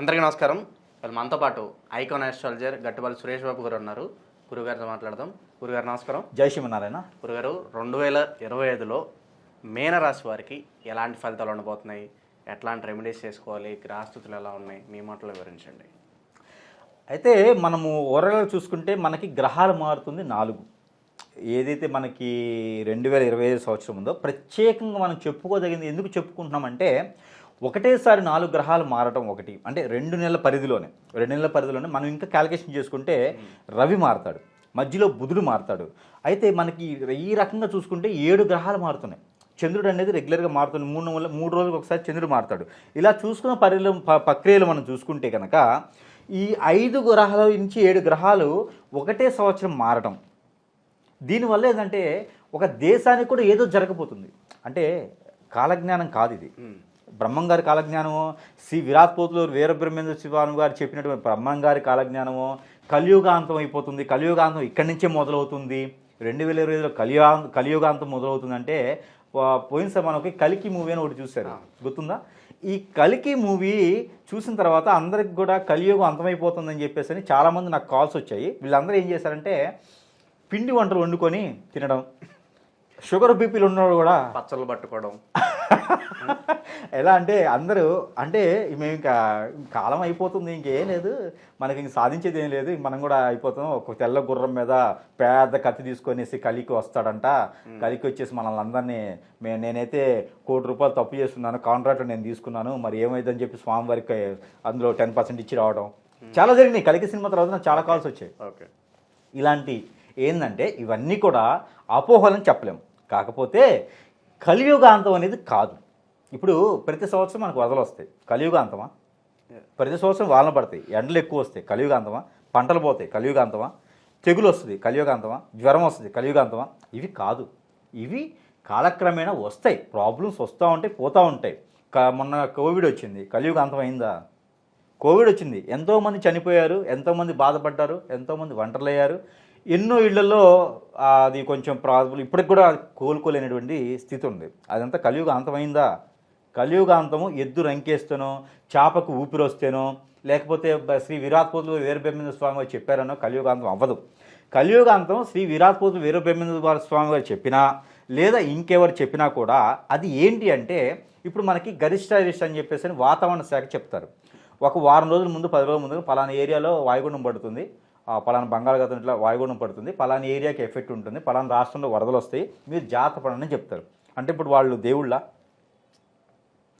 అందరికీ నమస్కారం. వాళ్ళు మనతో పాటు ఐకాన్ ఆస్ట్రాలజర్ గట్టుబల్లి సురేష్ బాబు గారు ఉన్నారు. గురుగారితో మాట్లాడదాం. గురుగారు నమస్కారం. జై శ్రీమన్నారాయణ. గురుగారు రెండు వేల ఇరవై ఐదులో మీనరాశి వారికి ఎలాంటి ఫలితాలు ఉండబోతున్నాయి? ఎట్లాంటి రెమెడీస్ చేసుకోవాలి? గ్రహస్థితులు ఎలా ఉన్నాయి? మీ మాటలో వివరించండి. అయితే మనము ఓవరాల్గా చూసుకుంటే మనకి గ్రహాలు మారుతుంది నాలుగు. ఏదైతే మనకి రెండు వేల ఇరవై ఐదు సంవత్సరం ఉందో ప్రత్యేకంగా మనం చెప్పుకోదగింది ఎందుకు చెప్పుకుంటున్నామంటే ఒకటేసారి నాలుగు గ్రహాలు మారటం ఒకటి. అంటే రెండు నెలల పరిధిలోనే. రెండు నెలల పరిధిలోనే మనం ఇంకా క్యాలిక్యులేషన్ చేసుకుంటే రవి మారుతాడు. మధ్యలో బుధుడు మారుతాడు. అయితే మనకి ఈ రకంగా చూసుకుంటే ఏడు గ్రహాలు మారుతున్నాయి. చంద్రుడు అనేది రెగ్యులర్గా మారుతుంది. మూడు మూడు రోజులకు ఒకసారి చంద్రుడు మారుతాడు. ఇలా చూసుకున్న పరిలో ప్రక్రియలు మనం చూసుకుంటే కనుక ఈ ఐదు గ్రహాల నుంచి ఏడు గ్రహాలు ఒకటే సంవత్సరం మారటం. దీనివల్ల ఏంటంటే ఒక దేశానికి కూడా ఏదో జరగబోతుంది. అంటే కాలజ్ఞానం కాదు ఇది. బ్రహ్మంగారి కాలజ్ఞానము శ్రీ విరాట్ పోతులూరు వీరబ్రహ్మేంద్ర శివాను గారు చెప్పినటువంటి బ్రహ్మం గారి కాలజ్ఞానము కలియుగాంతం అయిపోతుంది. కలియుగాంతం ఇక్కడి నుంచే మొదలవుతుంది. రెండు వేల ఇరవై ఐదులో కలియా కలియుగాంతం మొదలవుతుందంటే పోయినసారి మనకి కలికి మూవీ అని ఒకటి చూశారు. గుర్తుందా? ఈ కలికి మూవీ చూసిన తర్వాత అందరికి కూడా కలియుగం అంతమైపోతుందని చెప్పేసి అని చాలామంది నాకు కాల్స్ వచ్చాయి. వీళ్ళందరూ ఏం చేశారంటే పిండి వంటలు వండుకొని తినడం. షుగర్ బీపీలు ఉన్నవాడు కూడా పచ్చళ్ళు పట్టుకోవడం. ఎలా అంటే అందరూ అంటే మేము ఇంకా కాలం అయిపోతుంది ఇంకేం లేదు. మనకి ఇంక సాధించేది ఏం లేదు. మనం కూడా అయిపోతాం. ఒక తెల్ల గుర్రం మీద పెద్ద కత్తి తీసుకొనేసి కలికి వస్తాడంట. కలికి వచ్చేసి మనల్ని అందరినీ మే నేనైతే కోటి రూపాయలు తప్పు చేస్తున్నాను కాంట్రాక్ట్ నేను తీసుకున్నాను. మరి ఏమైందని చెప్పి స్వామివారికి అందులో టెన్ పర్సెంట్ ఇచ్చి రావడం చాలా జరిగినాయి. కలికి సినిమా తర్వాత నాకు చాలా కాల్స్ వచ్చాయి. ఓకే. ఇలాంటి ఏంటంటే ఇవన్నీ కూడా అపోహలని చెప్పలేము కాకపోతే కలియుగాంతం అనేది కాదు. ఇప్పుడు ప్రతి సంవత్సరం మనకు వరదలు వస్తాయి. కలియుగాంతమా? ప్రతి సంవత్సరం వానలు పడతాయి. ఎండలు ఎక్కువ వస్తాయి. కలియుగాంతమా? పంటలు పోతాయి. కలియుగాంతమా? తెగులు వస్తుంది. కలియుగాంతమా? జ్వరం వస్తుంది. కలియుగాంతమా? ఇవి కాదు. ఇవి కాలక్రమేణా వస్తాయి. ప్రాబ్లమ్స్ వస్తూ ఉంటాయి పోతూ ఉంటాయి. క- మొన్న కోవిడ్ వచ్చింది. కలియుగాంతం అయిందా? కోవిడ్ వచ్చింది. ఎంతోమంది చనిపోయారు ఎంతోమంది బాధపడ్డారు ఎంతోమంది ఒంటర్లయ్యారు. ఎన్నో ఇళ్ళలో అది కొంచెం ప్రాబ్లం ఇప్పటికి కూడా కోలుకోలేనటువంటి స్థితి ఉంది. అదంతా కలియుగ అంతమైందా కలియుగాంతము ఎద్దు రంకేస్తేనో చేపకు ఊపిరి వస్తేనో లేకపోతే శ్రీ విరాట్పోతులు వీరబ్రహ్మేంద్ర స్వామి గారు చెప్పారనో కలియుగాంతం అవ్వదు. కలియుగాంతం శ్రీ విరాట్పోతులు వీరబ్రహ్మేంద్ర స్వామి గారు చెప్పినా లేదా ఇంకెవరు చెప్పినా కూడా అది ఏంటి అంటే ఇప్పుడు మనకి గరిష్ట రిష్ట అని చెప్పేసి అని వాతావరణ శాఖ చెప్తారు. ఒక వారం రోజుల ముందు పది రోజుల ముందు పలానా ఏరియాలో వాయుగుండం పడుతుంది. పలానా బంగాళాఖాతం ఇట్లా వాయుగుణం పడుతుంది పలానా ఏరియాకి ఎఫెక్ట్ ఉంటుంది పలానా రాష్ట్రంలో వరదలు వస్తాయి మీరు జాగ్రత్త పడని చెప్తారు. అంటే ఇప్పుడు వాళ్ళు దేవుళ్ళ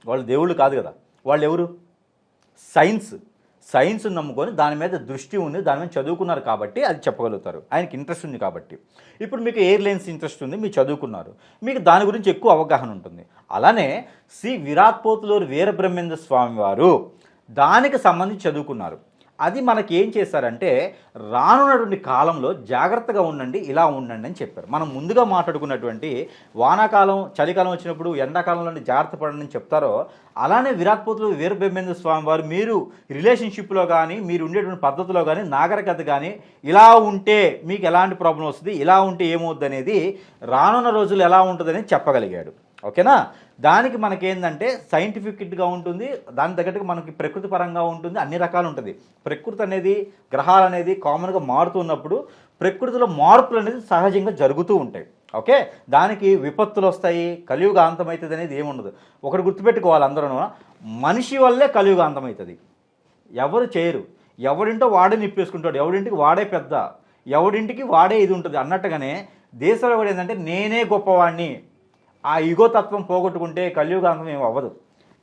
వాళ్ళు దేవుళ్ళు కాదు కదా వాళ్ళు ఎవరు? సైన్స్. సైన్స్ నమ్ముకొని దాని మీద దృష్టి ఉంది దాని మీద చదువుకున్నారు కాబట్టి అది చెప్పగలుగుతారు. ఆయనకి ఇంట్రెస్ట్ ఉంది కాబట్టి. ఇప్పుడు మీకు ఎయిర్లైన్స్ ఇంట్రెస్ట్ ఉంది మీరు చదువుకున్నారు. మీకు దాని గురించి ఎక్కువ అవగాహన ఉంటుంది. అలానే శ్రీ విరాట్ పోతులూరు వీరబ్రహ్మేంద్ర స్వామి వారు దానికి సంబంధించి చదువుకున్నారు. అది మనకి ఏం చేశారంటే రానున్నటువంటి కాలంలో జాగ్రత్తగా ఉండండి ఇలా ఉండండి అని చెప్పారు. మనం ముందుగా మాట్లాడుకున్నటువంటి వానాకాలం చలికాలం వచ్చినప్పుడు ఎండాకాలంలో జాగ్రత్త పడండి అని చెప్తారో అలానే విరాట్ పోతులు వీరబ్రహ్మేంద్ర స్వామి వారు మీరు రిలేషన్షిప్లో కానీ మీరు ఉండేటువంటి పద్ధతిలో కానీ నాగరికత కానీ ఇలా ఉంటే మీకు ఎలాంటి ప్రాబ్లం వస్తుంది ఇలా ఉంటే ఏమవుద్ది అనేది రానున్న రోజులు ఎలా ఉంటుందని చెప్పగలిగాడు. ఓకేనా? దానికి మనకేందంటే సైంటిఫిక్గా ఉంటుంది దాని తగ్గట్టుగా మనకి ప్రకృతి పరంగా ఉంటుంది అన్ని రకాలు ఉంటుంది. ప్రకృతి అనేది గ్రహాలు అనేది కామన్గా మారుతున్నప్పుడు ప్రకృతిలో మార్పులు అనేది సహజంగా జరుగుతూ ఉంటాయి. ఓకే? దానికి విపత్తులు వస్తాయి కలియుగ అంతమవుతుంది అనేది ఏముండదు ఒకటి గుర్తుపెట్టుకోవాలి అందరూ మనిషి వల్లే కలియుగ అంతమవుతుంది ఎవరు చేయరు. ఎవడింటో వాడే నిప్పేసుకుంటాడు. ఎవడింటికి వాడే పెద్ద. ఎవడింటికి వాడే ఇది ఉంటుంది. అన్నట్టుగానే దేశంలో కూడా ఏంటంటే నేనే గొప్పవాడిని ఆ ఈగోతత్వం పోగొట్టుకుంటే కలియుగాంతం ఏమి అవ్వదు.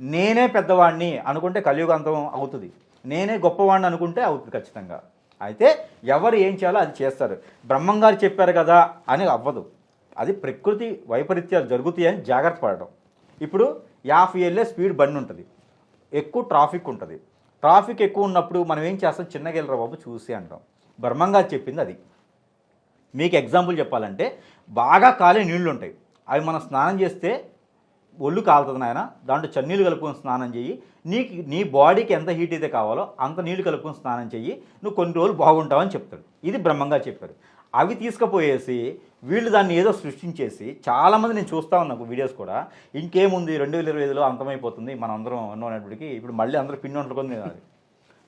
నేనే పెద్దవాడిని అనుకుంటే కలియుగాంతం అవుతుంది. నేనే గొప్పవాడిని అనుకుంటే అవుతుంది ఖచ్చితంగా. అయితే ఎవరు ఏం చేయాలో అది చేస్తారు. బ్రహ్మంగారు చెప్పారు కదా అని అవ్వదు. అది ప్రకృతి వైపరీత్యాలు జరుగుతాయి అని జాగ్రత్త పడడం ఇప్పుడు యాభై వెళ్ళే స్పీడ్ బండి ఉంటుంది. ఎక్కువ ట్రాఫిక్ ఉంటుంది. ట్రాఫిక్ ఎక్కువ ఉన్నప్పుడు మనం ఏం చేస్తాం? చిన్నగా వెళ్ళరా బాబు చూసి అంటాం. బ్రహ్మంగారు చెప్పింది అది. మీకు ఎగ్జాంపుల్ చెప్పాలంటే బాగా కాలే నీళ్ళు ఉంటాయి అవి మనం స్నానం చేస్తే ఒళ్ళు కాలుతుంది నాయన. దాంట్లో చన్నీళ్ళు కలుపుకొని స్నానం చెయ్యి. నీకు నీ బాడీకి ఎంత హీట్ అయితే కావాలో అంత నీళ్ళు కలుపుకొని స్నానం చెయ్యి. నువ్వు కొన్ని రోజులు బాగుంటావని చెప్తాడు. ఇది బ్రహ్మంగా చెప్పారు అవి తీసుకుపోయేసి వీళ్ళు దాన్ని ఏదో సృష్టించేసి చాలామంది నేను చూస్తా ఉన్నాను వీడియోస్ కూడా. ఇంకేముంది రెండు వేల ఇరవై ఐదులో అంతమైపోతుంది. మనం అందరం ఉన్నప్పటికీ ఇప్పుడు మళ్ళీ అందరూ పిండి వంటలు కొంది.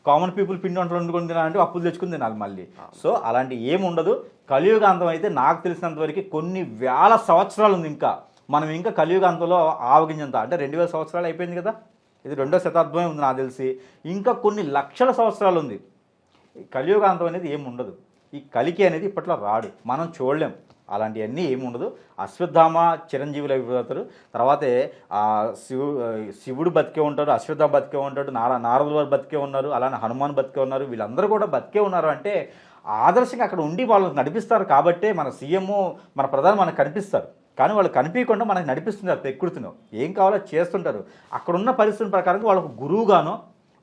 కామన్ పీపుల్ పిండి వంటలు వండుకొని తినాలంటే అప్పులు తెచ్చుకుని తినాలి మళ్ళీ. సో అలాంటి ఏమి ఉండదు కలియుగాంతం అయితే నాకు తెలిసినంత వరకు కొన్ని వేల సంవత్సరాలు ఉంది ఇంకా. మనం ఇంకా కలియుగాంతంలో ఆవగింజంత అంటే రెండు వేల సంవత్సరాలు అయిపోయింది కదా? ఇది రెండో శతాబ్దమే ఉంది నాకు తెలిసి. ఇంకా కొన్ని లక్షల సంవత్సరాలు ఉంది. కలియుగాంతం అనేది ఏమి ఉండదు ఈ కలికి అనేది ఇప్పట్లో రాడు. మనం చూడలేం. అలాంటివన్నీ ఏమి ఉండదు. అశ్వత్థామ చిరంజీవులు అయిపోతారు తర్వాతే శివు శివుడు బతికే ఉంటాడు అశ్వత్థామ బతికే ఉంటాడు నారా నారదుల వారు బతికే ఉన్నారు అలానే హనుమాన్ బతికే ఉన్నారు వీళ్ళందరూ కూడా బతికే ఉన్నారు అంటే ఆదర్శంగా అక్కడ ఉండి వాళ్ళకి నడిపిస్తారు కాబట్టే మన సీఎం మన ప్రధాని మనకు కనిపిస్తారు. కానీ వాళ్ళు కనిపించకుండా మనకు నడిపిస్తున్నారు ప్రకృతిలో ఏం కావాలో చేస్తుంటారు. అక్కడున్న పరిస్థితుల ప్రకారం వాళ్ళకు గురువుగానో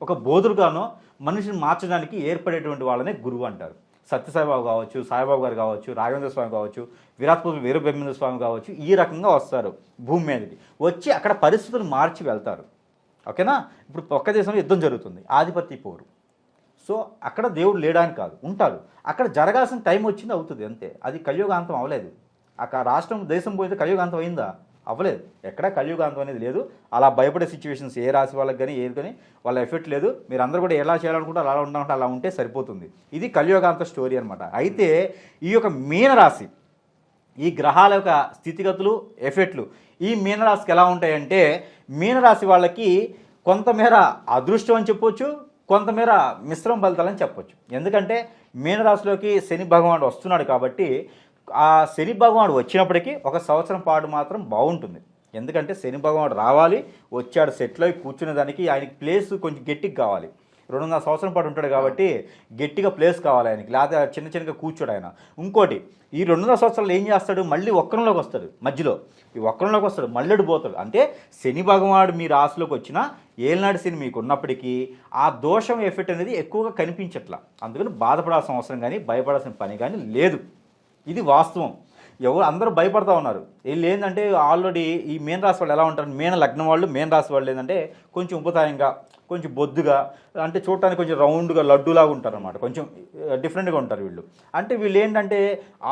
ఒక బోధుడుగానో మనిషిని మార్చడానికి ఏర్పడేటువంటి వాళ్ళనే గురువు అంటారు. సత్యసాయిబాబు కావచ్చు సాయిబాబు గారు కావచ్చు రాఘవేంద్ర స్వామి కావచ్చు విరాట్పూర్ వీరబ్రహ్మేంద్ర స్వామి కావచ్చు ఈ రకంగా వస్తారు భూమి మీదకి. వచ్చి అక్కడ పరిస్థితులు మార్చి వెళ్తారు. ఓకేనా? ఇప్పుడు ఒక్క దేశంలో యుద్ధం జరుగుతుంది. ఆధిపత్య పోరు. సో అక్కడ దేవుడు లేడానికి కాదు ఉంటారు అక్కడ జరగాల్సిన టైం వచ్చింది అవుతుంది అంతే. అది కలియుగాంతం అవ్వలేదు. అక్కడ రాష్ట్రం దేశం పోయితే కలియుగాంతం అయిందా? అవ్వలేదు. ఎక్కడ కలియుగాంతం అనేది లేదు. అలా భయపడే సిచ్యువేషన్స్ ఏ రాశి వాళ్ళకి కానీ ఏది కానీ వాళ్ళ ఎఫెక్ట్ లేదు. మీరు అందరూ కూడా ఎలా చేయాలనుకుంటే అలా ఉండాలంటే అలా ఉంటే సరిపోతుంది. ఇది కలియుగాంత స్టోరీ అనమాట అయితే ఈ యొక్క మీనరాశి ఈ గ్రహాల యొక్క స్థితిగతులు ఎఫెక్ట్లు ఈ మీనరాశికి ఎలా ఉంటాయంటే మీనరాశి వాళ్ళకి కొంతమేర అదృష్టం అని చెప్పొచ్చు కొంతమేర మిశ్రమ ఫలితాలని చెప్పొచ్చు. ఎందుకంటే మీనరాశిలోకి శని భగవానుడు వస్తున్నాడు కాబట్టి ఆ శని భగవానుడు వచ్చినప్పటికీ ఒక సంవత్సరం పాటు మాత్రం బాగుంటుంది. ఎందుకంటే శని భగవానుడు రావాలి వచ్చాడు సెటిల్ అయి కూర్చునే దానికి ఆయనకి ప్లేస్ కొంచెం గట్టిగా కావాలి. రెండున్నర సంవత్సరం పాటు ఉంటాడు కాబట్టి గట్టిగా ప్లేస్ కావాలి ఆయనకి లేకపోతే చిన్న చిన్నగా కూర్చోడు ఆయన. ఇంకోటి ఈ రెండున్నర సంవత్సరాలు ఏం చేస్తాడు? మళ్ళీ ఒక్కరంలోకి వస్తాడు మధ్యలో. ఈ ఒక్కరంలోకి వస్తాడు మళ్ళీ పోతాడు. అంటే శని భగవానుడు మీ రాశిలోకి వచ్చినా ఏలనాడు శని మీకు ఉన్నప్పటికీ ఆ దోషం ఎఫెక్ట్ అనేది ఎక్కువగా కనిపించట్లా. అందుకని బాధపడాల్సిన అవసరం కానీ భయపడాల్సిన పని కానీ లేదు. ఇది వాస్తవం. ఎవరు అందరూ భయపడతా ఉన్నారు. వీళ్ళు ఏంటంటే ఆల్రెడీ ఈ మేన రాశి వాళ్ళు ఎలా ఉంటారు? మేన లగ్నం వాళ్ళు మేన రాశి వాళ్ళు ఏంటంటే కొంచెం ఉపతాయంగా కొంచెం బొద్దుగా అంటే చూడటానికి కొంచెం రౌండ్గా లడ్డులాగా ఉంటారు అనమాట కొంచెం డిఫరెంట్గా ఉంటారు వీళ్ళు. అంటే వీళ్ళు ఏంటంటే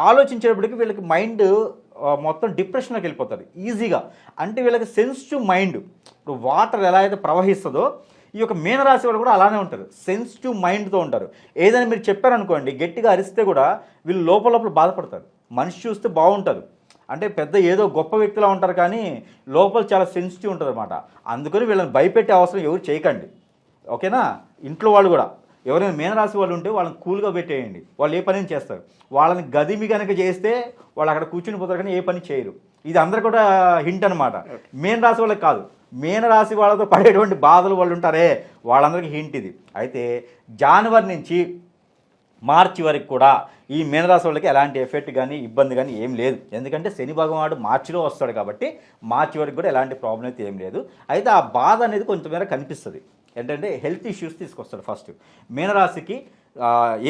ఆలోచించేటప్పటికి వీళ్ళకి మైండ్ మొత్తం డిప్రెషన్లోకి వెళ్ళిపోతారు ఈజీగా. అంటే వీళ్ళకి సెన్సిటివ్ మైండ్. ఇప్పుడు వాటర్ ఎలా అయితే ప్రవహిస్తుందో ఈ యొక్క మీనరాశి వాళ్ళు కూడా అలానే ఉంటారు. సెన్సిటివ్ మైండ్తో ఉంటారు. ఏదైనా మీరు చెప్పారనుకోండి గట్టిగా అరిస్తే కూడా వీళ్ళు లోపల లోపల బాధపడతారు. మనిషి చూస్తే బాగుంటారు అంటే పెద్ద ఏదో గొప్ప వ్యక్తిలా ఉంటారు కానీ లోపల చాలా సెన్సిటివ్ ఉంటుంది అనమాట అందుకని వీళ్ళని భయపెట్టే అవసరం ఎవరు చేయకండి. ఓకేనా? ఇంట్లో వాళ్ళు కూడా. ఎవరైనా మీనరాశి వాళ్ళు ఉంటే వాళ్ళని కూల్గా పెట్టేయండి. వాళ్ళు ఏ పని చేస్తారు? వాళ్ళని గదిమి కనుక చేస్తే వాళ్ళు అక్కడ కూర్చుని పోతారు కానీ ఏ పని చేయరు. ఇది అందరు కూడా హింట్ అనమాట మీన రాశి వాళ్ళకి కాదు. మీనరాశి వాళ్ళతో పడేటువంటి బాధలు వాళ్ళు ఉంటారే వాళ్ళందరికీ హింట్ ఇది. అయితే జనవరి నుంచి మార్చి వరకు కూడా ఈ మీనరాశి వాళ్ళకి ఎలాంటి ఎఫెక్ట్ కానీ ఇబ్బంది కానీ ఏం లేదు. ఎందుకంటే శని భగవానుడు మార్చిలో వస్తాడు కాబట్టి మార్చి వరకు కూడా ఎలాంటి ప్రాబ్లం అయితే ఏం లేదు. అయితే ఆ బాధ అనేది కొంతమేర కనిపిస్తుంది. ఏంటంటే హెల్త్ ఇష్యూస్ తీసుకొస్తాడు ఫస్ట్ మీనరాశికి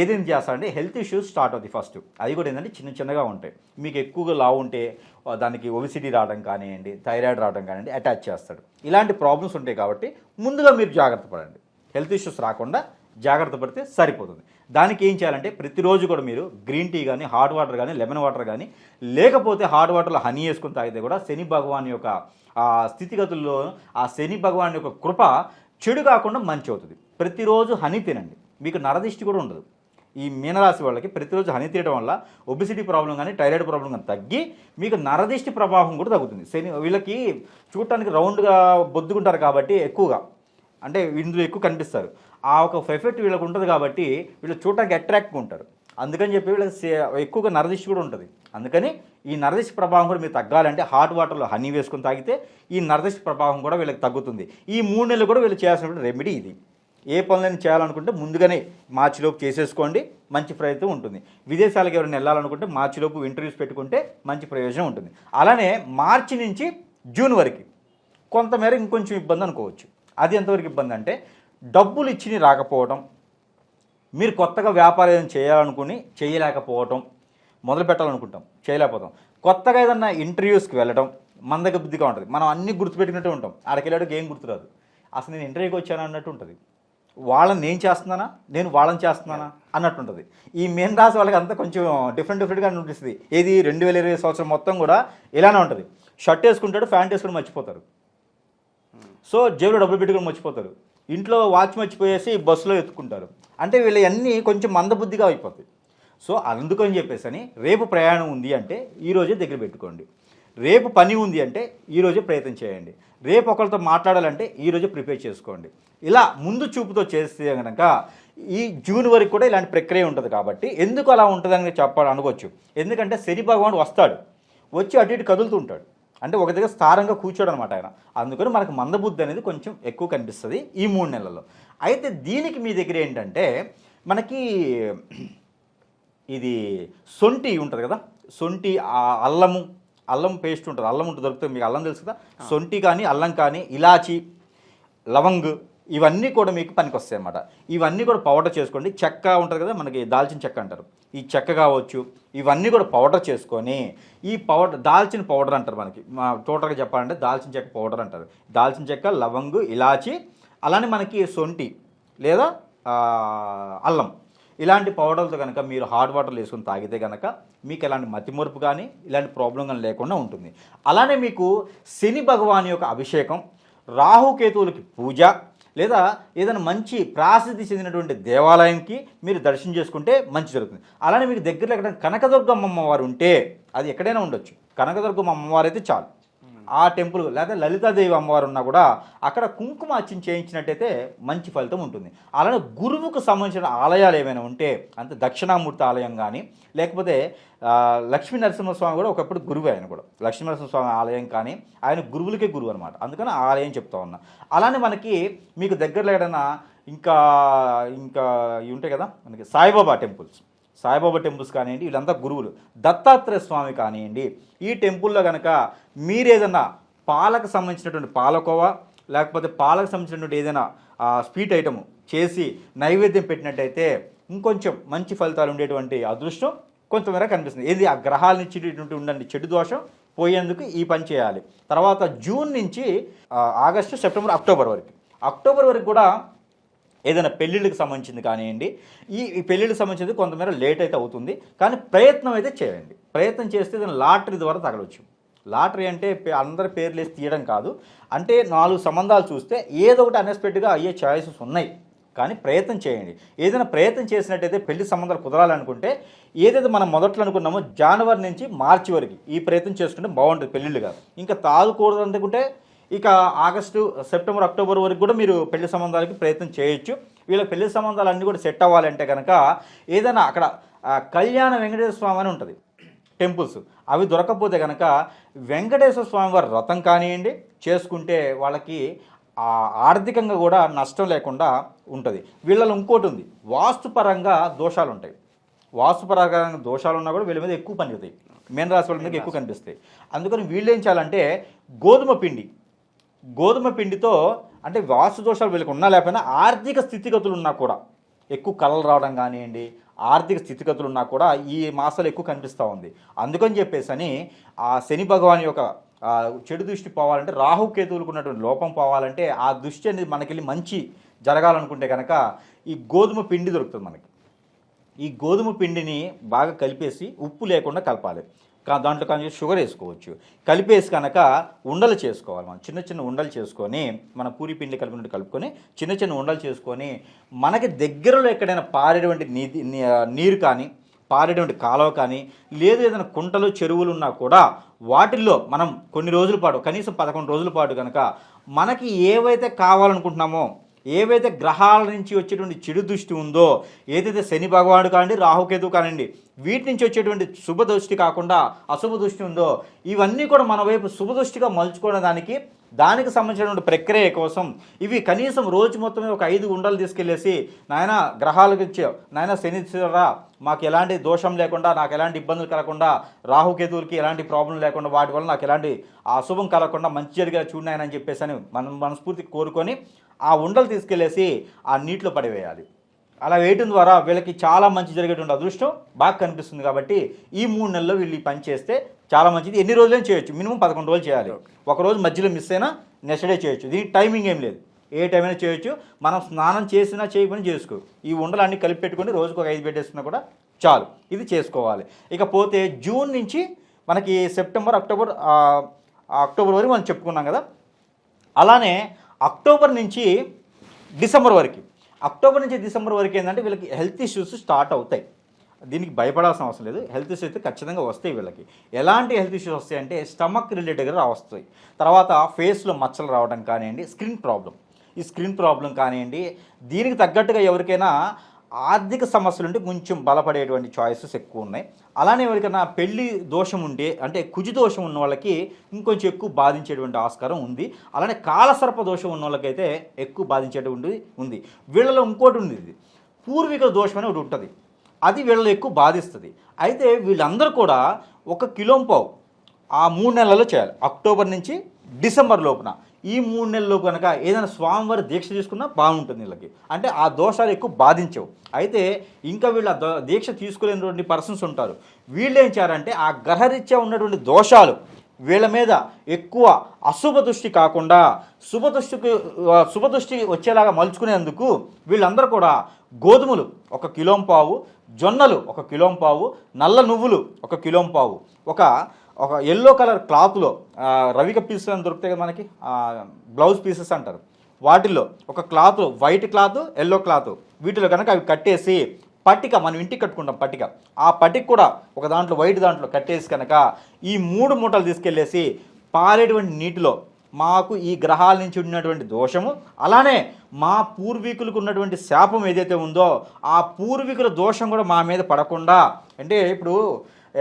ఏదేం చేస్తాడంటే హెల్త్ ఇష్యూస్ స్టార్ట్ అవుతుంది ఫస్ట్ అది కూడా ఏంటంటే చిన్న చిన్నగా ఉంటాయి. మీకు ఎక్కువగా లావు ఉంటే దానికి ఒబిసిటీ రావడం కానివ్వండి థైరాయిడ్ రావడం కానివ్వండి అటాచ్ చేస్తాడు. ఇలాంటి ప్రాబ్లమ్స్ ఉంటాయి కాబట్టి ముందుగా మీరు జాగ్రత్త పడండి. హెల్త్ ఇష్యూస్ రాకుండా జాగ్రత్త పడితే సరిపోతుంది. దానికి ఏం చేయాలంటే ప్రతిరోజు కూడా మీరు గ్రీన్ టీ కానీ హాట్ వాటర్ కానీ లెమన్ వాటర్ కానీ లేకపోతే హాట్ వాటర్లో హనీ వేసుకుని తాగితే కూడా శని భగవాన్ యొక్క ఆ స్థితిగతుల్లో ఆ శని భగవాన్ యొక్క కృప చెడు కాకుండా మంచి అవుతుంది. ప్రతిరోజు హనీ తినండి. మీకు నరదిష్టి కూడా ఉండదు. ఈ మీనరాశి వాళ్ళకి ప్రతిరోజు హనీ తీయడం వల్ల ఒబిసిటీ ప్రాబ్లం కానీ థైరాయిడ్ ప్రాబ్లం కానీ తగ్గి మీకు నరదిష్టి ప్రభావం కూడా తగ్గుతుంది. శని వీళ్ళకి చూడటానికి రౌండ్గా బొద్దుకుంటారు కాబట్టి ఎక్కువగా. అంటే ఇందులో ఎక్కువ కనిపిస్తారు. ఆ ఒక ఎఫెక్ట్ వీళ్ళకి ఉంటుంది కాబట్టి వీళ్ళు చూడటానికి అట్రాక్ట్గా ఉంటారు. అందుకని చెప్పి వీళ్ళకి ఎక్కువగా నరదిష్టి కూడా ఉంటుంది. అందుకని ఈ నరదిష్టి ప్రభావం కూడా మీరు తగ్గాలంటే హాట్ వాటర్లో హనీ వేసుకొని తాగితే ఈ నరదిష్టి ప్రభావం కూడా వీళ్ళకి తగ్గుతుంది. ఈ మూడు నెలలు కూడా వీళ్ళు చేయాల్సిన రెమెడీ ఇది. ఏ పనులను చేయాలనుకుంటే ముందుగానే మార్చిలోపు చేసేసుకోండి మంచి ప్రయత్నం ఉంటుంది. విదేశాలకు ఎవరైనా వెళ్ళాలనుకుంటే మార్చిలోపు ఇంటర్వ్యూస్ పెట్టుకుంటే మంచి ప్రయోజనం ఉంటుంది. అలానే మార్చి నుంచి జూన్ వరకు కొంతమేర ఇంకొంచెం ఇబ్బంది అనుకోవచ్చు. అది ఎంతవరకు ఇబ్బంది అంటే డబ్బులు ఇచ్చి రాకపోవడం మీరు కొత్తగా వ్యాపారం ఏదైనా చేయాలనుకుని చేయలేకపోవటం మొదలు పెట్టాలనుకుంటాం చేయలేకపోతాం. కొత్తగా ఏదన్నా ఇంటర్వ్యూస్కి వెళ్ళడం మన దగ్గర బుద్ధిగా ఉంటుంది. మనం అన్ని గుర్తుపెట్టుకున్నట్టు ఉంటాం. ఆడికి వెళ్ళడానికి ఏం గుర్తురాదు. అసలు నేను ఇంటర్వ్యూకి వచ్చాను అన్నట్టు ఉంటుంది. వాళ్ళని నేను చేస్తున్నానా? నేను వాళ్ళని చేస్తున్నానా? అన్నట్టు ఉంటుంది. ఈ మెయిన్ రాసి వాళ్ళకి అంతా కొంచెం డిఫరెంట్ డిఫరెంట్గా అనిపిస్తుంది. ఏది రెండు వేల ఇరవై సంవత్సరం మొత్తం కూడా ఇలానే ఉంటుంది. షర్ట్ వేసుకుంటాడు ప్యాంట్ వేసుకుని మర్చిపోతారు. సో జేబులో డబ్బులు పెట్టుకుని మర్చిపోతారు. ఇంట్లో వాచ్ మర్చిపోయేసి బస్సులో ఎత్తుకుంటారు. అంటే వీళ్ళు అన్నీ కొంచెం మందబుద్ధిగా అయిపోతాయి. సో అందుకని చెప్పేసి అని రేపు ప్రయాణం ఉంది అంటే ఈరోజే దగ్గర పెట్టుకోండి. రేపు పని ఉంది అంటే ఈరోజే ప్రయత్నం చేయండి. రేపు ఒకరితో మాట్లాడాలంటే ఈరోజే ప్రిపేర్ చేసుకోండి. ఇలా ముందు చూపుతో చేస్తే కనుక ఈ జూన్ వరకు కూడా ఇలాంటి ప్రక్రియ ఉంటుంది కాబట్టి ఎందుకు అలా ఉంటుందని చెప్పాలి అనుకోవచ్చు. ఎందుకంటే శని భగవానుడు వస్తాడు. వచ్చి అటు ఇటు కదులుతుంటాడు అంటే ఒక దగ్గర స్థారంగా కూర్చోడు అనమాట ఆయన. అందుకని మనకు మందబుద్ధి అనేది కొంచెం ఎక్కువ కనిపిస్తుంది ఈ మూడు నెలల్లో. అయితే దీనికి మీ దగ్గర ఏంటంటే మనకి ఇది సొంటి ఉంటుంది కదా? సొంటి ఆ అల్లము అల్లం పేస్ట్ ఉంటుంది. అల్లం ఉంటుంది దొరుకుతుంది మీకు అల్లం తెలుసు కదా? సొంటి కానీ అల్లం కానీ ఇలాచి లవంగ్ ఇవన్నీ కూడా మీకు పనికి వస్తాయి అన్నమాట. ఇవన్నీ కూడా పౌడర్ చేసుకోండి. చెక్క ఉంటుంది కదా మనకి దాల్చిన చెక్క అంటారు. ఈ చెక్క కావచ్చు ఇవన్నీ కూడా పౌడర్ చేసుకొని ఈ పౌడర్ దాల్చిన పౌడర్ అంటారు మనకి. మా టోటల్గా చెప్పాలంటే దాల్చిన చెక్క పౌడర్ అంటారు. దాల్చిన చెక్క లవంగు ఇలాచి అలానే మనకి సొంటి లేదా అల్లం. ఇలాంటి పౌడర్లతో కనుక మీరు హాట్ వాటర్లు వేసుకొని తాగితే కనుక మీకు ఎలాంటి మతిమరుపు కానీ ఇలాంటి ప్రాబ్లం కానీ లేకుండా ఉంటుంది. అలానే మీకు శని భగవాన్ యొక్క అభిషేకం రాహుకేతువులకి పూజ లేదా ఏదైనా మంచి ప్రాసిద్ధి చెందినటువంటి దేవాలయంకి మీరు దర్శనం చేసుకుంటే మంచి జరుగుతుంది. అలానే మీకు దగ్గరలో ఎక్కడ కనకదుర్గమ్మ అమ్మవారు ఉంటే అది ఎక్కడైనా ఉండొచ్చు. కనకదుర్గమ్మ అమ్మవారు అయితే చాలు. ఆ టెంపుల్ లేదా లలితాదేవి అమ్మవారు ఉన్నా కూడా అక్కడ కుంకుమ అర్చన చేయించినట్టయితే మంచి ఫలితం ఉంటుంది. అలానే గురువుకు సంబంధించిన ఆలయాలు ఏమైనా ఉంటే అంటే దక్షిణామూర్తి ఆలయం కానీ లేకపోతే లక్ష్మీ నరసింహస్వామి కూడా ఒకప్పుడు గురువు ఆయన కూడా. లక్ష్మీ నరసింహస్వామి ఆలయం కానీ ఆయన గురువులకే గురువు అనమాట అందుకని ఆలయం చెప్తా ఉన్నా. అలానే మనకి మీకు దగ్గరలో ఏదైనా ఇంకా ఇంకా ఇవి ఉంటాయి కదా మనకి సాయిబాబా టెంపుల్స్. సాయిబాబా టెంపుల్స్ కానివ్వండి వీళ్ళంతా గురువులు. దత్తాత్రేయ స్వామి కానివ్వండి ఈ టెంపుల్లో కనుక మీరేదన్నా పాలకు సంబంధించినటువంటి పాలకోవా లేకపోతే పాలకు సంబంధించినటువంటి ఏదైనా స్వీట్ ఐటమ్ చేసి నైవేద్యం పెట్టినట్టయితే ఇంకొంచెం మంచి ఫలితాలు ఉండేటువంటి అదృష్టం కొంతమేర కనిపిస్తుంది. ఏది ఆ గ్రహాల నుంచి ఉండండి చెడు దోషం పోయేందుకు ఈ పని చేయాలి. తర్వాత జూన్ నుంచి ఆగస్టు సెప్టెంబర్ అక్టోబర్ వరకు. అక్టోబర్ వరకు కూడా ఏదైనా పెళ్ళిళ్ళకి సంబంధించింది కానివ్వండి ఈ ఈ పెళ్ళిళ్ళకి సంబంధించింది కొంతమేర లేట్ అయితే అవుతుంది. కానీ ప్రయత్నం అయితే చేయండి. ప్రయత్నం చేస్తే ఏదైనా లాటరీ ద్వారా తగలవచ్చు లాటరీ అంటే అందరి పేర్లు వేసి తీయడం కాదు. అంటే నాలుగు సంబంధాలు చూస్తే ఏదో ఒకటి అన్ఎక్స్పెక్టెడ్గా అయ్యే ఛాయిసెస్ ఉన్నాయి. కానీ ప్రయత్నం చేయండి. ఏదైనా ప్రయత్నం చేసినట్టయితే పెళ్ళి సంబంధాలు కుదరాలనుకుంటే ఏదైతే మనం మొదట్లో అనుకున్నామో జనవరి నుంచి మార్చి వరకు ఈ ప్రయత్నం చేసుకుంటే బాగుంటుంది పెళ్ళిళ్ళుగా ఇంకా తాగకూడదు అనుకుంటే ఇక ఆగస్టు సెప్టెంబర్ అక్టోబర్ వరకు కూడా మీరు పెళ్ళి సంబంధాలకి ప్రయత్నం చేయొచ్చు. వీళ్ళ పెళ్ళి సంబంధాలు అన్నీ కూడా సెట్ అవ్వాలంటే కనుక ఏదైనా అక్కడ కళ్యాణ వెంకటేశ్వర స్వామి అని ఉంటుంది. టెంపుల్స్. అవి దొరకకపోతే కనుక వెంకటేశ్వర స్వామి వారి వ్రతం కానివ్వండి చేసుకుంటే వాళ్ళకి ఆర్థికంగా కూడా నష్టం లేకుండా ఉంటుంది. వీళ్ళలో ఇంకోటి ఉంది. వాస్తుపరంగా దోషాలు ఉంటాయి వాస్తుపరంగా దోషాలు ఉన్నా కూడా వీళ్ళ మీద ఎక్కువ పనివుతాయి మేన రాశి వాళ్ళ మీద ఎక్కువ కనిపిస్తాయి. అందుకని వీళ్ళు ఏం చేయాలంటే గోధుమ పిండి గోధుమ పిండితో అంటే వాస్తు దోషాలు వీళ్ళకి ఉన్నా లేకపోయినా ఆర్థిక స్థితిగతులు ఉన్నా కూడా ఎక్కువ కళలు రావడం కానివ్వండి ఆర్థిక స్థితిగతులు ఉన్నా కూడా ఈ మాసాలు ఎక్కువ కనిపిస్తూ ఉంది. అందుకని చెప్పేసి అని ఆ శని భగవాన్ యొక్క చెడు దృష్టి పోవాలంటే రాహుకేతువులకు ఉన్నటువంటి లోపం పోవాలంటే ఆ దృష్టి అనేది మనకెళ్ళి మంచి జరగాలనుకుంటే కనుక ఈ గోధుమ పిండి దొరుకుతుంది మనకి. ఈ గోధుమ పిండిని బాగా కలిపేసి ఉప్పు లేకుండా కలపాలి. దాంట్లో కానీ షుగర్ వేసుకోవచ్చు. కలిపేసి కనుక ఉండలు చేసుకోవాలి మనం. చిన్న చిన్న ఉండలు చేసుకొని మన పూరి పిండి కలిపినట్టు కలుపుకొని చిన్న చిన్న ఉండలు చేసుకొని మనకి దగ్గరలో ఎక్కడైనా పారేటువంటి నీది నీ- నీరు కానీ పారేటువంటి కాలువ కానీ లేదు ఏదైనా కుంటలు చెరువులు ఉన్నా కూడా వాటిల్లో మనం కొన్ని రోజుల పాటు కనీసం పదకొండు రోజుల పాటు కనుక మనకి ఏవైతే కావాలనుకుంటున్నామో ఏవైతే గ్రహాల నుంచి వచ్చేటువంటి చెడు దృష్టి ఉందో ఏదైతే శని భగవానుడు కానివ్వండి రాహుకేతు కానివ్వండి వీటి నుంచి వచ్చేటువంటి శుభ దృష్టి కాకుండా అశుభ దృష్టి ఉందో ఇవన్నీ కూడా మన వైపు శుభ దృష్టిగా మలుచుకోవడం దానికి సంబంధించినటువంటి ప్రక్రియ కోసం ఇవి కనీసం రోజు మొత్తం ఒక ఐదు ఉండలు తీసుకెళ్ళేసి నాయన గ్రహాలకు ఇచ్చే నాయన శనిశ్వరా మాకు ఎలాంటి దోషం లేకుండా నాకు ఎలాంటి ఇబ్బందులు కలగకుండా రాహుకేతువులకి ఎలాంటి ప్రాబ్లం లేకుండా వాటి వల్ల నాకు ఎలాంటి అశుభం కలగకుండా మంచి జరిగేలా చూడాయని చెప్పేసి అని మనం మనస్ఫూర్తి కోరుకొని ఆ ఉండలు తీసుకెళ్ళేసి ఆ నీటిలో పడివేయాలి. అలా వేయటం ద్వారా వీళ్ళకి చాలా మంచి జరిగేటువంటి అదృష్టం బాగా కనిపిస్తుంది కాబట్టి ఈ మూడు నెలల్లో వీళ్ళు పని చేస్తే చాలా మంచిది. ఎన్ని రోజులైనా చేయొచ్చు. మినిమం పదకొండు రోజులు చేయాలి. ఒక రోజు మధ్యలో మిస్ అయినా నెక్స్ట్ డే చేయొచ్చు. దీనికి టైమింగ్ ఏం లేదు. ఏ టైం అయినా చేయొచ్చు. మనం స్నానం చేసినా చేయకపోయినా చేసుకో. ఈ ఉండలు అన్ని కలిపి పెట్టుకొని రోజుకు ఒక ఐదు పెట్టేసుకున్నా కూడా చాలు. ఇది చేసుకోవాలి. ఇకపోతే జూన్ నుంచి మనకి సెప్టెంబర్ అక్టోబర్ అక్టోబర్ వరకు మనం చెప్పుకున్నాం కదా. అలానే అక్టోబర్ నుంచి డిసెంబర్ వరకు అక్టోబర్ నుంచి డిసెంబర్ వరకు ఏంటంటే వీళ్ళకి హెల్త్ ఇష్యూస్ స్టార్ట్ అవుతాయి. దీనికి భయపడాల్సిన అవసరం లేదు. హెల్త్ ఇష్యూస్ అయితే ఖచ్చితంగా వస్తాయి వీళ్ళకి. ఎలాంటి హెల్త్ ఇష్యూస్ వస్తాయి అంటే స్టమక్ రిలేటెడ్గా వస్తాయి. తర్వాత ఫేస్లో మచ్చలు రావడం కానివ్వండి స్క్రీన్ ప్రాబ్లం ఈ స్క్రీన్ ప్రాబ్లం కానివ్వండి దీనికి తగ్గట్టుగా ఎవరికైనా ఆర్థిక సమస్యలు ఉంటే కొంచెం బలపడేటువంటి చాయిసెస్ ఎక్కువ ఉన్నాయి. అలానే ఎవరికైనా పెళ్ళి దోషం ఉంటే అంటే కుజి దోషం ఉన్న వాళ్ళకి ఇంకొంచెం ఎక్కువ బాధించేటువంటి ఆస్కారం ఉంది. అలానే కాలసర్ప దోషం ఉన్న వాళ్ళకైతే ఎక్కువ బాధించేటువంటి ఉంది. వీళ్ళలో ఇంకోటి ఉంది ఇది పూర్వీకుల దోషం అని ఒకటి ఉంటుంది. అది వీళ్ళలో ఎక్కువ బాధిస్తుంది. అయితే వీళ్ళందరూ కూడా ఒక కిలోంపావు ఆ మూడు నెలల్లో చేయాలి. అక్టోబర్ నుంచి డిసెంబర్ లోపున. ఈ మూడు నెలల్లో కనుక ఏదైనా స్వామివారి దీక్ష తీసుకున్నా బాగుంటుంది వీళ్ళకి. అంటే ఆ దోషాలు ఎక్కువ బాధించవు. అయితే ఇంకా వీళ్ళ దో- దీక్ష తీసుకోలేనటువంటి పర్సన్స్ ఉంటారు. వీళ్ళు ఏం చేయాలంటే ఆ గ్రహరీత్యా ఉన్నటువంటి దోషాలు వీళ్ళ మీద ఎక్కువ అశుభ దృష్టి కాకుండా శుభదృష్టికి శుభదృష్టి వచ్చేలాగా మలుచుకునేందుకు వీళ్ళందరూ కూడా గోధుమలు ఒక కిలోం పావు జొన్నలు ఒక కిలోం పావు నల్ల నువ్వులు ఒక కిలోం పావు. ఒక ఒక ఎల్లో కలర్ క్లాత్లో రవిక పీసెస్ అని దొరుకుతాయి కదా మనకి బ్లౌజ్ పీసెస్ అంటారు. వాటిల్లో ఒక cloth white cloth yellow cloth వీటిలో కనుక అవి కట్టేసి పట్టిక మనం ఇంటికి కట్టుకుంటాం పట్టిక. ఆ పట్టిక కూడా ఒక దాంట్లో వైట్ దాంట్లో కట్టేసి కనుక ఈ మూడు మూటలు తీసుకెళ్ళేసి పారేటువంటి నీటిలో మాకు ఈ గ్రహాల నుంచి ఉన్నటువంటి దోషము అలానే మా పూర్వీకులకు ఉన్నటువంటి శాపం ఏదైతే ఉందో ఆ పూర్వీకుల దోషం కూడా మా మీద పడకుండా అంటే ఇప్పుడు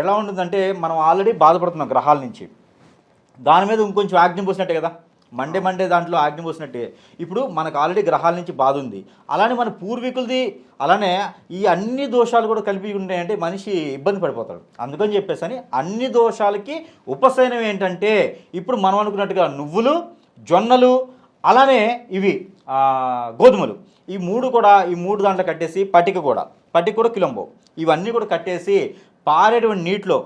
ఎలా ఉంటుందంటే మనం ఆల్రెడీ బాధపడుతున్నాం గ్రహాల నుంచి. దాని మీద ఇంకొంచెం ఆజ్ఞ పోసినట్టే కదా. మండే మండే దాంట్లో ఆజ్ఞ పోసినట్టే. ఇప్పుడు మనకు ఆల్రెడీ గ్రహాల నుంచి బాధ ఉంది. అలానే మన పూర్వీకులది అలానే ఈ అన్ని దోషాలు కూడా కలిపి ఉన్నాయంటే మనిషి ఇబ్బంది పడిపోతాడు. అందుకని చెప్పేసి అని అన్ని దోషాలకి ఉపశయనం ఏంటంటే ఇప్పుడు మనం అనుకున్నట్టుగా నువ్వులు జొన్నలు అలానే ఇవి గోధుమలు. ఈ మూడు కూడా ఈ మూడు దాంట్లో కట్టేసి పటిక కూడా. పటిక కూడా కిలంబో. ఇవన్నీ కూడా కట్టేసి పారేటువంటి నీటిలో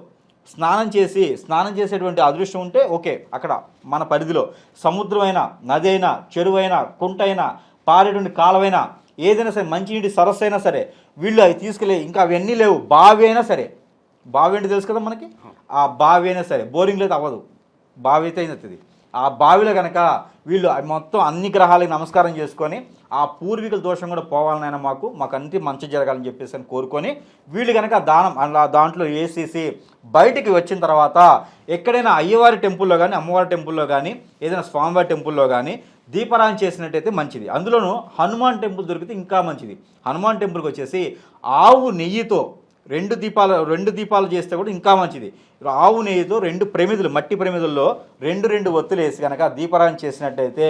స్నానం చేసి స్నానం చేసేటువంటి అదృష్టం ఉంటే ఓకే అక్కడ మన పరిధిలో సముద్రమైనా నది అయినా చెరువైనా కుంట అయినా పారేటువంటి కాలవైనా ఏదైనా సరే మంచినీటి సరస్సు అయినా సరే వీళ్ళు అవి తీసుకెళ్ళి ఇంకా అవన్నీ లేవు. బావి అయినా సరే. బావి ఏంటి తెలుసు కదా మనకి? ఆ బావి అయినా సరే. బోరింగ్ లేదు అవ్వదు. బావి అయితే అవుతుంది ఆ బావిలో కనుక వీళ్ళు మొత్తం అన్ని గ్రహాలకు నమస్కారం చేసుకొని ఆ పూర్వీకుల దోషం కూడా పోవాలనైనా మాకు మాకు అన్ని మంచి జరగాలని చెప్పేసి అని కోరుకొని వీళ్ళు కనుక దానం అలా దాంట్లో వేసేసి బయటికి వచ్చిన తర్వాత ఎక్కడైనా అయ్యవారి టెంపుల్లో కానీ అమ్మవారి టెంపుల్లో కానీ ఏదైనా స్వామివారి టెంపుల్లో కానీ దీపారాయణ చేసినట్టయితే మంచిది. అందులోనూ హనుమాన్ టెంపుల్ దొరికితే ఇంకా మంచిది. హనుమాన్ టెంపుల్కి వచ్చేసి ఆవు నెయ్యితో రెండు దీపాలు రెండు దీపాలు చేస్తే కూడా ఇంకా మంచిది. ఆవు నెయ్యితో రెండు ప్రమిదులు మట్టి ప్రమిదుల్లో రెండు రెండు ఒత్తులు వేసి కనుక దీపారాయణ చేసినట్టయితే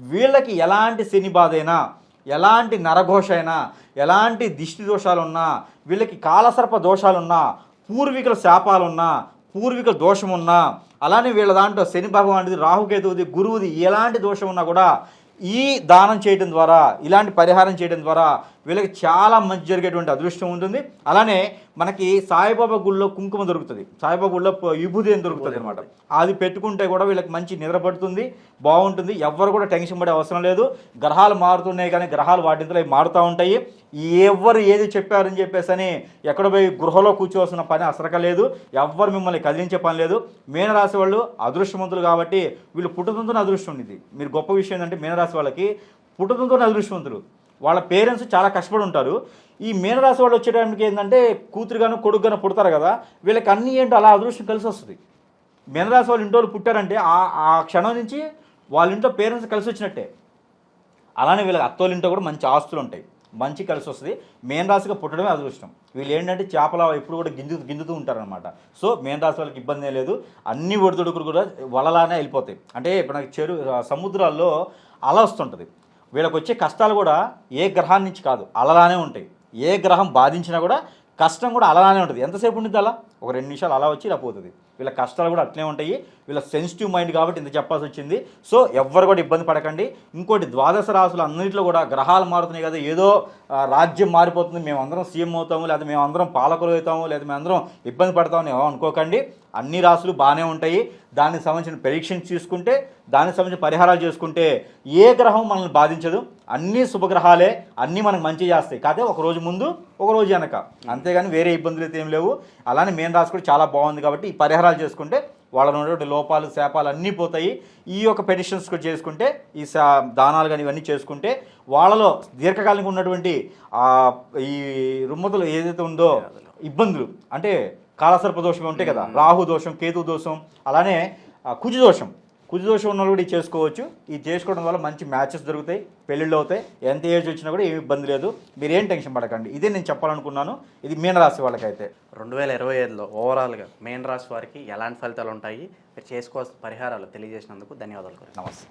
వీళ్ళకి ఎలాంటి శని బాధ అయినా ఎలాంటి నరఘోష అయినా ఎలాంటి దిష్టి దోషాలున్నా వీళ్ళకి కాలసర్ప దోషాలున్నా పూర్వీకుల శాపాలున్నా పూర్వీకుల దోషం ఉన్నా అలానే వీళ్ళ దాంట్లో శని భగవానుడిది రాహుకేతువుది గురువుది ఎలాంటి దోషం ఉన్నా కూడా ఈ దానం చేయడం ద్వారా ఇలాంటి పరిహారం చేయడం ద్వారా వీళ్ళకి చాలా మంచి జరిగేటువంటి అదృష్టం ఉంటుంది. అలానే మనకి సాయిబాబా గుళ్ళో కుంకుమ దొరుకుతుంది. సాయిబాబా గుళ్ళో ప- విభూది దొరుకుతుంది అనమాట అది పెట్టుకుంటే కూడా వీళ్ళకి మంచి నిద్ర పడుతుంది బాగుంటుంది. ఎవరు కూడా టెన్షన్ పడే అవసరం లేదు. గ్రహాలు మారుతున్నాయి కానీ గ్రహాలు వాటింతలో అవి మారుతూ ఉంటాయి. ఎవరు ఏది చెప్పారని చెప్పేసి అని ఎక్కడ పోయి గృహలో కూర్చోవలసిన పని అసరక లేదు. ఎవ్వరు మిమ్మల్ని కదిలించే పని లేదు. మీనరాశి వాళ్ళు అదృష్టవంతులు కాబట్టి వీళ్ళు పుట్టుతుందని అదృష్టం ఉంది మీరు గొప్ప విషయం ఏంటంటే మీనరాశి వాళ్ళకి పుట్టుతుందని అదృష్టవంతులు. వాళ్ళ పేరెంట్స్ చాలా కష్టపడి ఉంటారు. ఈ మీనరాశి వాళ్ళు వచ్చేటానికి ఏంటంటే కూతురుగాను కొడుకుగాను పుడతారు కదా. వీళ్ళకి అన్నీ ఏంటో అలా అదృష్టం కలిసి వస్తుంది. మీనరాశి వాళ్ళు ఇంట్లో పుట్టారంటే ఆ ఆ క్షణం నుంచి వాళ్ళ ఇంట్లో పేరెంట్స్ కలిసి వచ్చినట్టే. అలానే వీళ్ళకి అత్తోళ్ళ ఇంట్లో కూడా మంచి ఆస్తులు ఉంటాయి. మంచి కలిసి వస్తుంది. మేన్ రాశిగా పుట్టడమే అదృష్టం. వీళ్ళు ఏంటంటే చేపల ఎప్పుడు కూడా గింజు గింజుతూ ఉంటారనమాట సో మేన్ రాశి వాళ్ళకి ఇబ్బంది లేదు. అన్ని ఒడిదొడుకులు కూడా వలలానే వెళ్ళిపోతాయి. అంటే ఇప్పుడు నాకు చెరు సముద్రాల్లో అల వస్తుంటుంది. వీళ్ళకి వచ్చే కష్టాలు కూడా ఏ గ్రహాన్నించి కాదు అలలానే ఉంటాయి. ఏ గ్రహం బాధించినా కూడా కష్టం కూడా అలానే ఉంటుంది. ఎంతసేపు ఉంటుంది అలా? ఒక రెండు నిమిషాలు అలా వచ్చి ఇలా పోతుంది. వీళ్ళ కష్టాలు కూడా అట్లే ఉంటాయి. వీళ్ళ సెన్సిటివ్ మైండ్ కాబట్టి ఇంత చెప్పాల్సి వచ్చింది. సో ఎవ్వరు కూడా ఇబ్బంది పడకండి. ఇంకోటి ద్వాదశ రాసులు అన్నింటిలో కూడా గ్రహాలు మారుతున్నాయి కదా ఏదో రాజ్యం మారిపోతుంది. మేము అందరం సీఎం అవుతాము లేదా మేము అందరం పాలకులు అవుతాము లేదా మేము అందరం ఇబ్బంది పడతామని ఏమో అనుకోకండి. అన్ని రాసులు బాగానే ఉంటాయి. దానికి సంబంధించిన పరీక్షలు తీసుకుంటే దానికి సంబంధించిన పరిహారాలు చేసుకుంటే ఏ గ్రహం మనల్ని బాధించదు. అన్ని శుభగ్రహాలే అన్నీ మనకు మంచి చేస్తాయి. కాదే ఒక రోజు ముందు ఒక రోజు వెనక. అంతేగాని వేరే ఇబ్బందులు అయితే ఏం లేవు. అలానే మెయిన్ రాసి కూడా చాలా బాగుంది కాబట్టి ఈ పరిహారాలు చేసుకుంటే వాళ్ళలో ఉన్నటువంటి లోపాలు శాపాలు అన్నీ పోతాయి. ఈ యొక్క పెడిషన్స్ చేసుకుంటే ఈ సా దానాలు కానీ ఇవన్నీ చేసుకుంటే వాళ్ళలో దీర్ఘకాలికంగా ఉన్నటువంటి ఈ రుమ్మతులు ఏదైతే ఉందో ఇబ్బందులు అంటే కాలసర్ప దోషం ఉంటాయి కదా. రాహు దోషం కేతు దోషం అలానే కుజు దోషం. దోషం ఉన్న వాళ్ళు కూడా ఇది చేసుకోవచ్చు. ఇది చేసుకోవడం వల్ల మంచి మ్యాచెస్ దొరుకుతాయి పెళ్ళిళ్ళు అవుతాయి. ఎంత ఏజ్ వచ్చినా కూడా ఏమి ఇబ్బంది లేదు. మీరు ఏం టెన్షన్ పడకండి. ఇదే నేను చెప్పాలనుకున్నాను. ఇది మీనరాశి వాళ్ళకైతే. రెండు వేల ఇరవై ఐదులో ఓవరాల్గా మెయిన్ రాశి వారికి ఎలాంటి ఫలితాలు ఉంటాయి? మీరు చేసుకోవాల్సిన పరిహారాలు తెలియజేసినందుకు ధన్యవాదాలు. నమస్తే.